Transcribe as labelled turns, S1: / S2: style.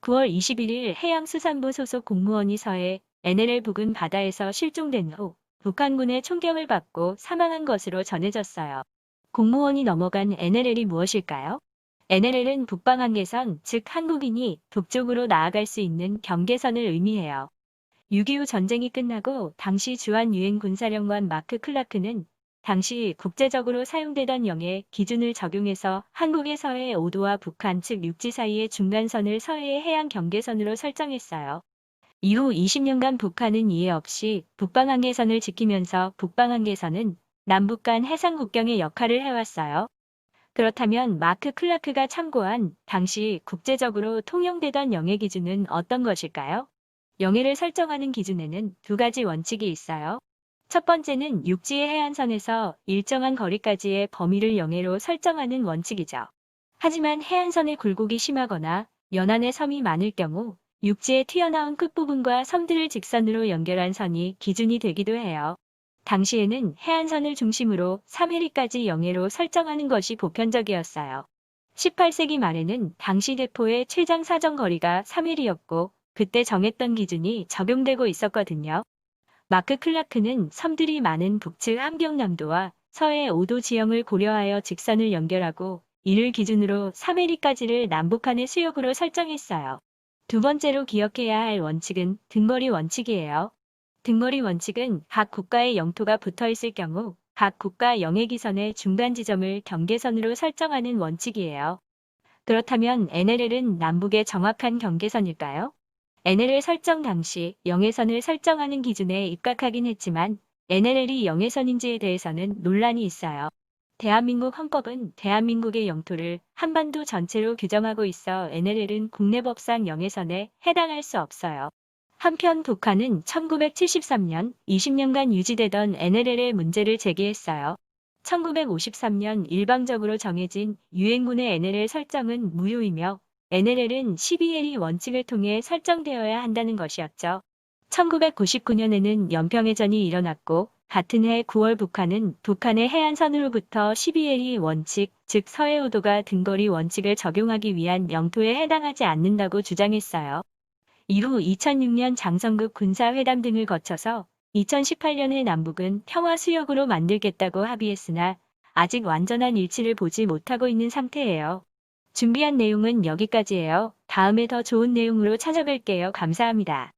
S1: 9월 21일 해양수산부 소속 공무원이 서해 NLL 부근 바다에서 실종된 후 북한군의 총격을 받고 사망한 것으로 전해졌어요. 공무원이 넘어간 NLL이 무엇일까요? NLL은 북방한계선, 즉 한국인이 북쪽으로 나아갈 수 있는 경계선을 의미해요. 6.25 전쟁이 끝나고 당시 주한 유엔 군사령관 마크 클라크는 당시 국제적으로 사용되던 영해 기준을 적용해서 한국의 서해 5도와 북한 즉 육지 사이의 중간선을 서해의 해양 경계선으로 설정했어요. 이후 20년간 북한은 이해 없이 북방한계선을 지키면서 북방한계선은 남북 간 해상 국경의 역할을 해왔어요. 그렇다면 마크 클라크가 참고한 당시 국제적으로 통용되던 영해 기준은 어떤 것일까요? 영해를 설정하는 기준에는 두 가지 원칙이 있어요. 첫 번째는 육지의 해안선에서 일정한 거리까지의 범위를 영해로 설정하는 원칙이죠. 하지만 해안선의 굴곡이 심하거나 연안의 섬이 많을 경우 육지에 튀어나온 끝부분과 섬들을 직선으로 연결한 선이 기준이 되기도 해요. 당시에는 해안선을 중심으로 3해리까지 영해로 설정하는 것이 보편적이었어요. 18세기 말에는 당시 대포의 최장 사정 거리가 3해리였고 그때 정했던 기준이 적용되고 있었거든요. 마크 클라크는 섬들이 많은 북측 함경남도와 서해 5도 지형을 고려하여 직선을 연결하고 이를 기준으로 3해리까지를 남북한의 수역으로 설정했어요. 두 번째로 기억해야 할 원칙은 등거리 원칙이에요. 등거리 원칙은 각 국가의 영토가 붙어 있을 경우 각 국가 영해기선의 중간 지점을 경계선으로 설정하는 원칙이에요. 그렇다면 NLL은 남북의 정확한 경계선일까요? NLL 설정 당시 영해선을 설정하는 기준에 입각하긴 했지만 NLL이 영해선인지에 대해서는 논란이 있어요. 대한민국 헌법은 대한민국의 영토를 한반도 전체로 규정하고 있어 NLL은 국내 법상 영해선에 해당할 수 없어요. 한편 북한은 1973년 20년간 유지되던 NLL의 문제를 제기했어요. 1953년 일방적으로 정해진 유엔군의 NLL 설정은 무효이며 NLL은 12LE 원칙을 통해 설정되어야 한다는 것이었죠. 1999년에는 연평해전이 일어났고 같은 해 9월 북한은 북한의 해안선으로부터 12LE 원칙, 즉 서해오도가 등거리 원칙을 적용하기 위한 영토에 해당하지 않는다고 주장했어요. 이후 2006년 장성급 군사회담 등을 거쳐서 2018년에 남북은 평화수역으로 만들겠다고 합의했으나 아직 완전한 일치를 보지 못하고 있는 상태예요. 준비한 내용은 여기까지예요. 다음에 더 좋은 내용으로 찾아뵐게요. 감사합니다.